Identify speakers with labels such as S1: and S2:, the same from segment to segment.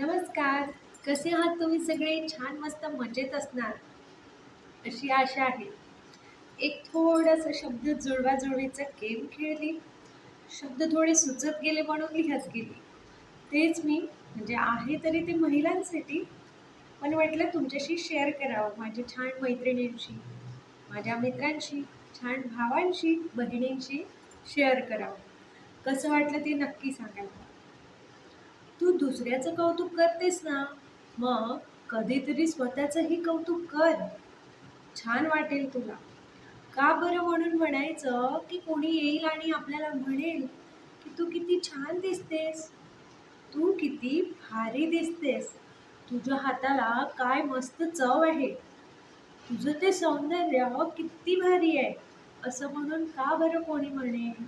S1: नमस्कार. कसे आहात तुम्ही सगळे? छान मस्त मजेत असणार. अशी आशा आहे. एक थोडंसं शब्द जुळवाजुळवीचा गेम खेळली. शब्द थोडे सुचत गेले म्हणून लिहत गेली. तेच मी म्हणजे आहे तरी ते महिलांसाठी पण वाटलं तुमच्याशी शेअर करावं माझ्या छान मैत्रिणींशी माझ्या मित्रांशी छान भावांशी बहिणींशी शेअर करावं. कसं वाटलं ते नक्की सांगायला तू दुसऱ्याचं कौतुक करतेस ना? मग कधीतरी स्वतःचंही कौतुक कर. छान वाटेल तुला. का बरं म्हणून म्हणायचं की कोणी येईल आणि आपल्याला म्हणेल की तू किती छान दिसतेस? तू किती भारी दिसतेस. तुझ्या हाताला काय मस्त चव आहे. तुझं ते सौंदर्य किती भारी आहे. असं म्हणून का बरं कोणी म्हणेल?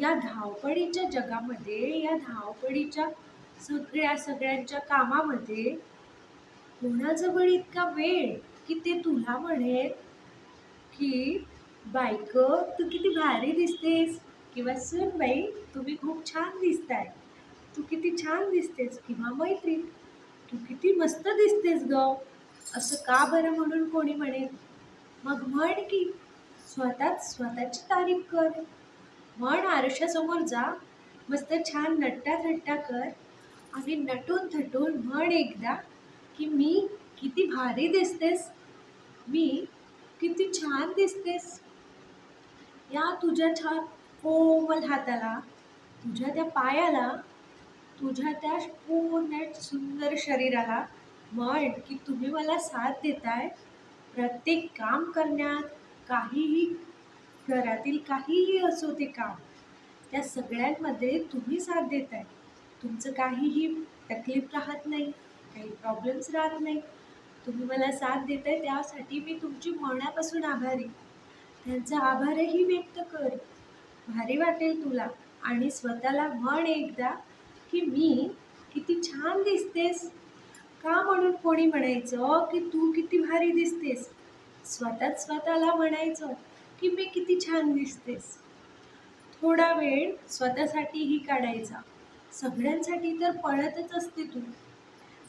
S1: या धावपळीच्या जगामध्ये या धावपळीच्या सगळ्या सगळ्यांच्या कामामध्ये कोणाजवळ इतका वेळ की ते तुला म्हणेल की बायक तू किती भारी दिसतेस. किंवा सुन बाई तुम्ही खूप छान दिसताय. तू किती छान दिसतेस. किंवा मैत्रीण तू किती मस्त दिसतेस ग. असं का बरं म्हणून कोणी म्हणेल? मग म्हण की स्वतःच स्वतःची तारीफ कर. म्हण आरशासमोर जा. मस्त छान नट्टा थट्टा कर. आणि नटून थटून म्हण एकदा की मी किती भारी दिसतेस. मी किती छान दिसतेस. या तुझ्या छान कोमल हाताला तुझ्या त्या पायाला तुझ्या त्या पूर्ण सुंदर शरीराला म्हण की तुम्ही मला साथ देताय. प्रत्येक काम करण्यात काहीही घरातील काहीही असो ते काम त्या सगळ्यांमध्ये तुम्ही साथ देत आहे तुमचं काहीही तकलीफ राहत नाही काही प्रॉब्लेम्स राहत नाही. तुम्ही मला साथ देत आहे त्यासाठी मी तुमची मनापासून आभारी. त्यांचा आभारही व्यक्त कर. भारी वाटेल तुला आणि स्वतःला म्हण एकदा की मी किती छान दिसतेस. का म्हणून कोणी म्हणायचं की तू किती भारी दिसतेस? स्वतःच स्वतःला म्हणायचं. की मी किती छान दिसतेस. थोडा वेळ स्वतःसाठीही काढायचा. सगळ्यांसाठी तर पळतच असते तू.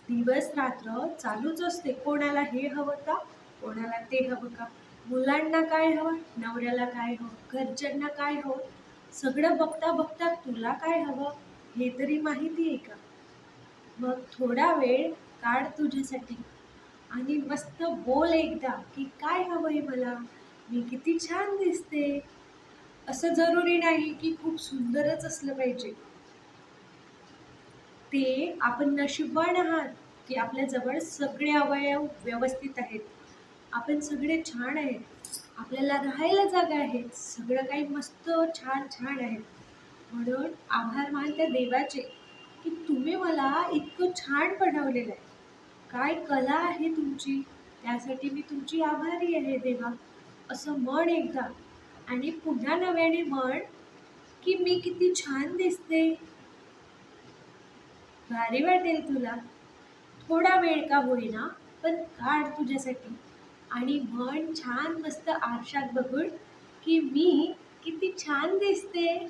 S1: दिवस रात्र चालूच असते. कोणाला हे हवं का? कोणाला ते हवं का? मुलांना काय हवं? नवऱ्याला काय हवं? घरच्यांना काय हवं? सगळं बघता बघता तुला काय हवं? हे तरी माहिती आहे का? मग थोडा वेळ काढ तुझ्यासाठी. आणि मस्त बोल एकदा की काय हवं आहे मला? मी किती छान दिसते. असं जरुरी नाही की खूप सुंदरच असलं पाहिजे. ते आपण नशिबवान आहात की आपल्याजवळ सगळे अवयव व्यवस्थित आहेत. आपण सगळे छान आहेत. आपल्याला राहायला जागा आहे. सगळं काही मस्त छान छान आहे. म्हणून आभार मान त्या देवाचे की तुम्ही मला इतकं छान बनवलेलं आहे. काय कला आहे तुमची? त्यासाठी मी तुमची आभारी आहे देवा. असं म्हण एकदा. आणि पुन्हा नव्याने म्हण की मी किती छान दिसते. भारी वाटेल तुला. थोडा वेळ का होईना पण काढ तुझ्यासाठी. आणि म्हण छान मस्त आरशात बघून की मी किती छान दिसते.